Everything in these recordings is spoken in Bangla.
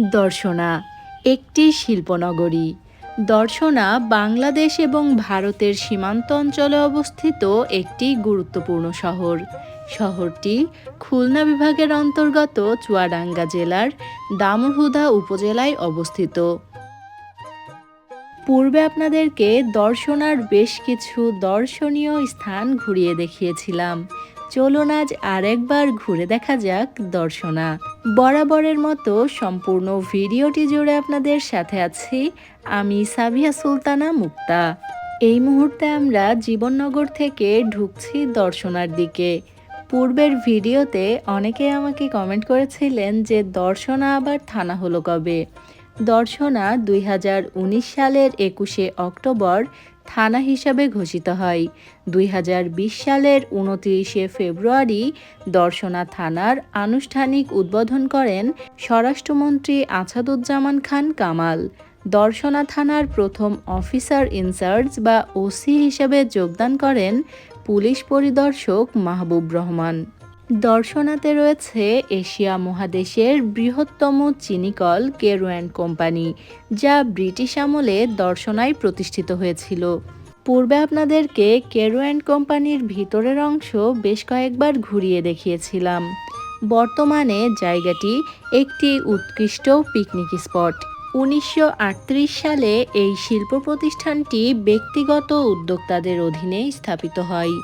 দর্শনা, একটি শিল্পনগরী। দর্শনা বাংলাদেশ এবং ভারতের সীমান্ত অঞ্চলে অবস্থিত একটি গুরুত্বপূর্ণ শহর। শহরটি খুলনা বিভাগের অন্তর্গত চুয়াডাঙ্গা জেলার দামুরহুদা উপজেলায় অবস্থিত। পূর্বে আপনাদেরকে দর্শনার বেশ কিছু দর্শনীয় স্থান ঘুরিয়ে দেখিয়েছিলাম। চলুন আজ আরেকবার ঘুরে দেখা যাক দর্শনা। বরাবরের মতো সম্পূর্ণ ভিডিওটি জুড়ে আপনাদের সাথে আছি আমি সাবিয়া সুলতানা মুক্তা। এই মুহূর্তে আমরা জীবননগর থেকে ঢুকছি দর্শনার দিকে। পূর্বের ভিডিওতে অনেকে আমাকে কমেন্ট করেছিলেন যে দর্শনা আবার থানা হলো কবে? দর্শনা দুই হাজার উনিশ সালের একুশে অক্টোবর থানা হিসাবে ঘোষিত হয়। দুই হাজার বিশ সালের উনত্রিশে ফেব্রুয়ারি দর্শনা থানার আনুষ্ঠানিক উদ্বোধন করেন স্বরাষ্ট্রমন্ত্রী আছাদুজ্জামান খান কামাল। দর্শনা থানার প্রথম অফিসার ইনচার্জ বা ওসি হিসেবে যোগদান করেন পুলিশ পরিদর্শক মাহবুব রহমান। দর্শনাতে রয়েছে এশিয়া মহাদেশের বৃহত্তম চিনিকল কেরোয়ান কোম্পানি, যা ব্রিটিশ আমলে দর্শনায় প্রতিষ্ঠিত হয়েছিল। পূর্বে আপনাদেরকে কেরোয়ান কোম্পানির ভিতরের অংশ বেশ কয়েকবার ঘুরিয়ে দেখিয়েছিলাম। বর্তমানে জায়গাটি একটি উৎকৃষ্ট পিকনিক স্পট। উনিশশো আটত্রিশ সালে এই শিল্প প্রতিষ্ঠানটি ব্যক্তিগত উদ্যোক্তাদের অধীনে স্থাপিত হয়।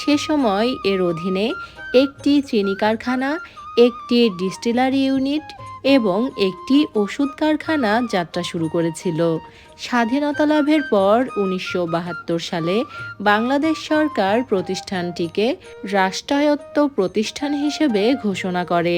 সে সময় এর অধীনে একটি চিনি কারখানা, একটি ডিস্টিলারি ইউনিট এবং একটি ওষুধ কারখানা যাত্রা শুরু করেছিল। স্বাধীনতা লাভের পর উনিশশো বাহাত্তর সালে বাংলাদেশ সরকার প্রতিষ্ঠানটিকে রাষ্ট্রায়ত্ত প্রতিষ্ঠান হিসেবে ঘোষণা করে।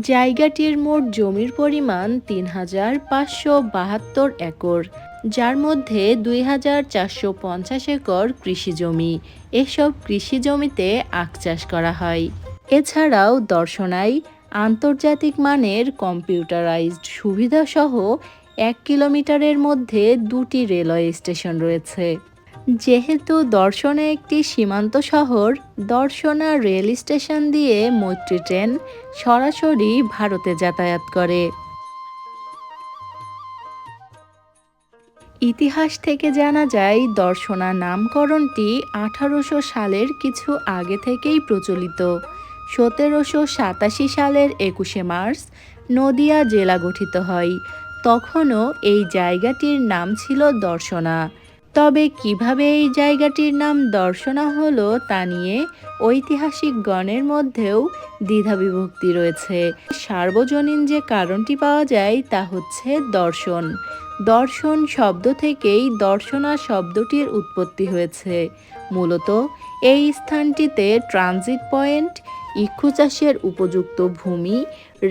জায়গাটির মোট জমির পরিমাণ তিন হাজার পাঁচশো বাহাত্তর একর, যার মধ্যে দুই হাজার চারশো পঞ্চাশ একর কৃষি জমি এসব কৃষি জমিতে আখ চাষ করা হয়। এছাড়াও দর্শনায় আন্তর্জাতিক মানের কম্পিউটারাইজড সুবিধাসহ এক কিলোমিটারের মধ্যে দুটি রেলওয়ে স্টেশন রয়েছে। যেহেতু দর্শনে একটি সীমান্ত শহর, দর্শনা রেল স্টেশন দিয়ে মৈত্রী ট্রেন সরাসরি ভারতে যাতায়াত করে। ইতিহাস থেকে জানা যায়, দর্শনা নামকরণটি আঠারোশো সালের কিছু আগে থেকেই প্রচলিত। সতেরোশো সাতাশি সালের একুশে মার্চ নদিয়া জেলা গঠিত হয়। তখনও এই জায়গাটির নাম ছিল দর্শনা। তবে কীভাবে এই জায়গাটির নাম দর্শনা হলো তা নিয়ে ঐতিহাসিক গণের মধ্যেও দ্বিধাবিভক্তি রয়েছে। সার্বজনীন যে কারণটি পাওয়া যায় তা হচ্ছে দর্শন। দর্শন শব্দ থেকেই দর্শনা শব্দটির উৎপত্তি হয়েছে। মূলত এই স্থানটিতে ট্রানজিট পয়েন্ট, ইক্ষু চাষের উপযুক্ত ভূমি,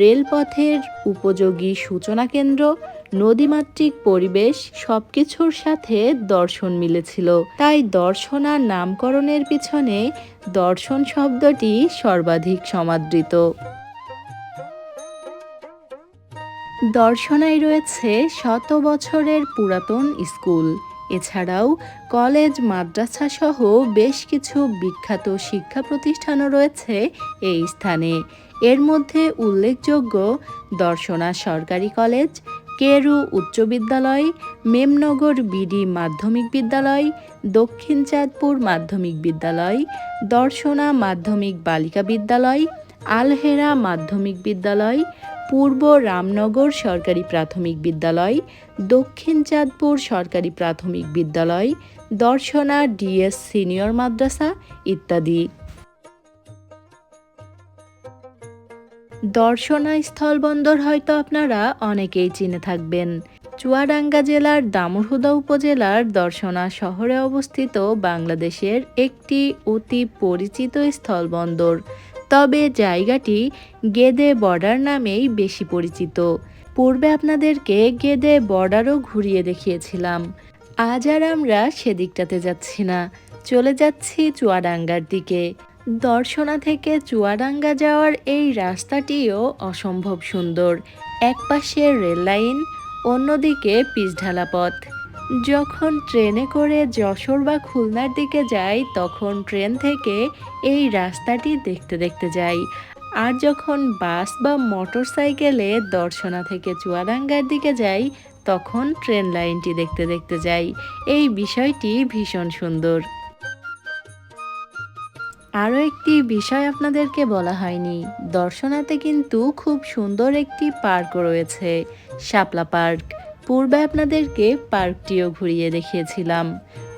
রেলপথের উপযোগী সূচনা কেন্দ্র নদীমাতৃক পরিবেশ সবকিছুর সাথে দর্শন মিলেছিল। তাই দর্শনার নামকরণের পিছনে দর্শন শব্দটি সর্বাধিক সমাদৃত। দর্শনায় রয়েছে শত বছরের পুরাতন স্কুল। এছাড়াও কলেজ, মাদ্রাসা সহ বেশ কিছু বিখ্যাত শিক্ষা প্রতিষ্ঠানও রয়েছে এই স্থানে। এর মধ্যে উল্লেখযোগ্য দর্শনা সরকারি কলেজ কেরু উচ্চ বিদ্যালয়, মেমনগর বিডি মাধ্যমিক বিদ্যালয়, দক্ষিণ চাঁদপুর মাধ্যমিক বিদ্যালয়, দর্শনা মাধ্যমিক বালিকা বিদ্যালয়, আলহেরা মাধ্যমিক বিদ্যালয়, পূর্ব রামনগর সরকারি প্রাথমিক বিদ্যালয়, দক্ষিণ চাঁদপুর সরকারি প্রাথমিক বিদ্যালয়, দর্শনা ডিএস সিনিয়র মাদ্রাসা ইত্যাদি। দর্শনা স্থলবন্দর হয়তো আপনারা অনেকেই চিনে থাকবেন। চুয়াডাঙ্গা জেলার দামুরহুদা উপজেলার দর্শনা শহরে অবস্থিত বাংলাদেশের একটি অতি পরিচিত স্থলবন্দর তবে জায়গাটি গেদে বর্ডার নামেই বেশি পরিচিত। পূর্বে আপনাদেরকে গেদে বর্ডারও ঘুরিয়ে দেখিয়েছিলাম। আজ আর আমরা সেদিকটাতে যাচ্ছি না। চলে যাচ্ছি চুয়াডাঙ্গার দিকে। দর্শনা থেকে চুয়াডাঙ্গা যাওয়ার এই রাস্তাটিও অসম্ভব সুন্দর। এক পাশে রেল লাইন, অন্যদিকে পিচঢালা পথ। যখন ট্রেনে করে যশোর বা খুলনার দিকে যাই, তখন ট্রেন থেকে এই রাস্তাটি দেখতে দেখতে যাই। আর যখন বাস বা মোটর সাইকেলে দর্শনা থেকে চুয়াডাঙ্গার দিকে যাই, তখন ট্রেন লাইনটি দেখতে দেখতে যাই। এই বিষয়টি ভীষণ সুন্দর। আরও একটি বিষয় আপনাদেরকে বলা হয়নি। দর্শনাতে কিন্তু খুব সুন্দর একটি পার্ক রয়েছে। শাপলা পার্ক। পূর্বে আপনাদেরকে পার্কটিও ঘুরিয়ে দেখিয়েছিলাম।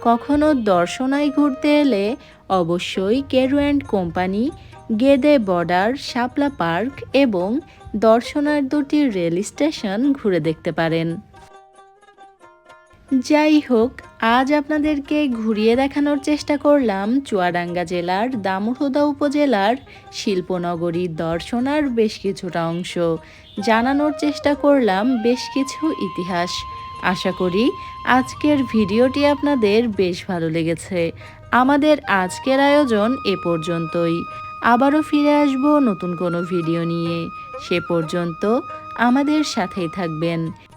কখনো দর্শনায় ঘুরতে এলে অবশ্যই Keru and company, Gede border, Shapla park এবং দর্শনার দুটি রেল স্টেশন ঘুরে দেখতে পারেন। যাই হোক, আজ আপনাদেরকে ঘুরিয়ে দেখানোর চেষ্টা করলাম চুয়াডাঙ্গা জেলার দামোহদা উপজেলার শিল্পনগরী দর্শনার বেশ কিছুটা অংশ। জানানোর চেষ্টা করলাম বেশ কিছু ইতিহাস। আশা করি আজকের ভিডিওটি আপনাদের বেশ ভালো লেগেছে। আমাদের আজকের আয়োজন এ পর্যন্তই। আবারও ফিরে আসব নতুন কোনো ভিডিও নিয়ে। সে পর্যন্ত আমাদের সাথেই থাকবেন।